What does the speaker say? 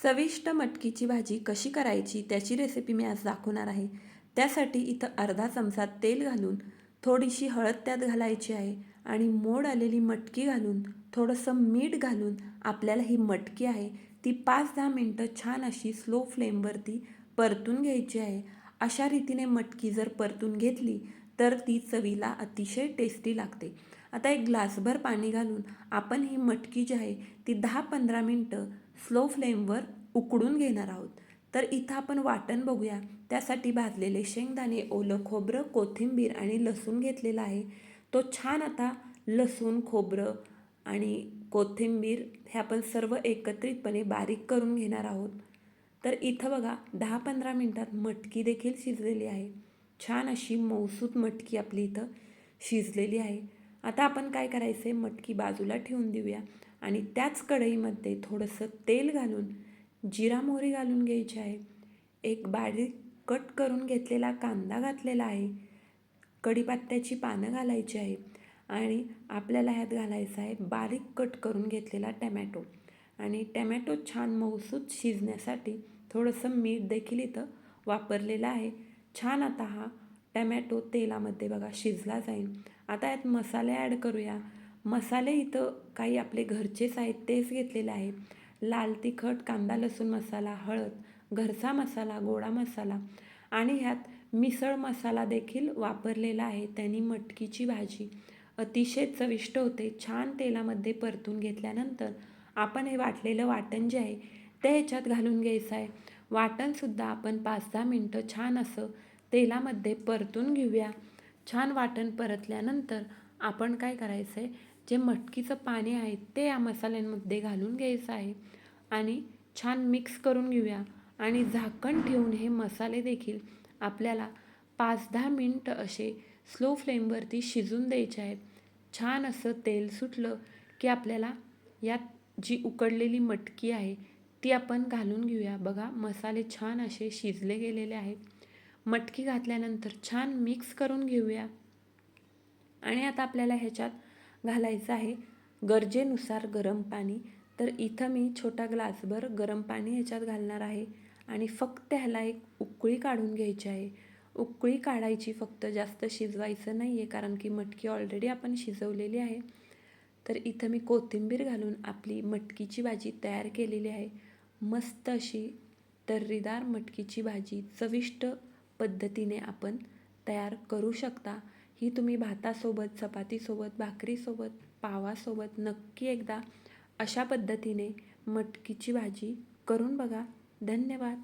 चविष्ट मटकीची भाजी कशी करायची त्याची रेसिपी मी आज दाखवणार आहे. त्यासाठी इथं अर्धा चमचा तेल घालून थोडीशी हळद त्यात घालायची आहे आणि मोड आलेली मटकी घालून थोडंसं मीठ घालून आपल्याला ही मटकी आहे ती पाच दहा मिनटं छान अशी स्लो फ्लेमवरती परतून घ्यायची आहे. अशा रीतीने मटकी जर परतून घेतली तर ती चवीला अतिशय टेस्टी लागते. आता एक ग्लासभर पाणी घालून आपण ही मटकी जी आहे ती दहा पंधरा मिनटं स्लो फ्लेमवर उकडून घेणार आहोत. तर इथं आपण वाटण बघूया. त्यासाठी भाजलेले शेंगदाणे ओलं खोबरं कोथिंबीर आणि लसूण घेतलेला आहे. तो छान आता लसूण खोबरं आणि कोथिंबीर हे आपण सर्व एकत्रितपणे बारीक करून घेणार आहोत. तर इथं बघा दहा पंधरा मिनटात मटकी देखील शिजलेली आहे. छान अशी मौसूत मटकी आपली इथं शिजलेली आहे. आता आपण काय करायचं आहे मटकी बाजूला ठेवून देऊया. आणि त्याच कढईमध्ये थोडंसं तेल घालून जिरा मोहरी घालून घ्यायची आहे. एक बारीक कट करून घेतलेला कांदा घातलेला आहे. कढीपत्त्याची पानं घालायची आहे. आणि आपल्याला ह्यात घालायचं आहे बारीक कट करून घेतलेला टमॅटो. आणि टमॅटो छान मऊसूत शिजण्यासाठी थोडंसं मीठ देखील इथं वापरलेलं आहे. छान आता हा टमॅटो तेलामध्ये बघा शिजला जाईल. आता यात मसाले ॲड करूया. मसाले इथं काही आपले घरचेच आहेत तेच घेतलेले आहे लाल तिखट कांदा लसूण मसाला हळद घरचा मसाला गोडा मसाला आणि ह्यात मिसळ मसाला देखील वापरलेला आहे. त्यांनी मटकीची भाजी अतिशय चविष्ट होते. छान तेलामध्ये परतून घेतल्यानंतर आपण हे वाटलेलं वाटण जे आहे ते ह्याच्यात घालून घ्यायचं आहे. वाटणसुद्धा आपण पाच दहा मिनटं छान असं तेलामध्ये परतून घेऊया. छान वाटण परतल्यानंतर आपण काय करायचं आहे जे मटकीचं पाणी आहे ते या मसाल्यांमध्ये घालून घ्यायचं आहे. आणि छान मिक्स करून घेऊया. आणि झाकण ठेवून हे मसाले देखील आपल्याला पाच दहा मिनटं असे स्लो फ्लेमवरती शिजून द्यायचे आहेत. छान असं तेल सुटलं की आपल्याला यात जी उकडलेली मटकी आहे ती आपण घालून घेऊया. बघा मसाले छान असे शिजले गेलेले आहेत. मटकी घातल्यानंतर छान मिक्स करून घेऊया. आणि आता आपल्याला ह्याच्यात घालायचं आहे गरजेनुसार गरम पाणी. तर इथं मी छोटा ग्लासभर गरम पाणी ह्याच्यात घालणार आहे आणि फक्त ह्याला एक उकळी काढून घ्यायची आहे. उकळी काढायची फक्त जास्त शिजवायचं नाही आहे कारण की मटकी ऑलरेडी आपण शिजवलेली आहे. तर इथं मी कोथिंबीर घालून आपली मटकीची भाजी तयार केलेली आहे. मस्त अशी तर्रीदार मटकीची भाजी चविष्ट पद्धतीने आपण तयार करू शकता. ही तुम्ही भातासोबत चपातीसोबत भाकरीसोबत पावासोबत नक्की एकदा अशा पद्धतीने मटकीची भाजी करून बघा. धन्यवाद.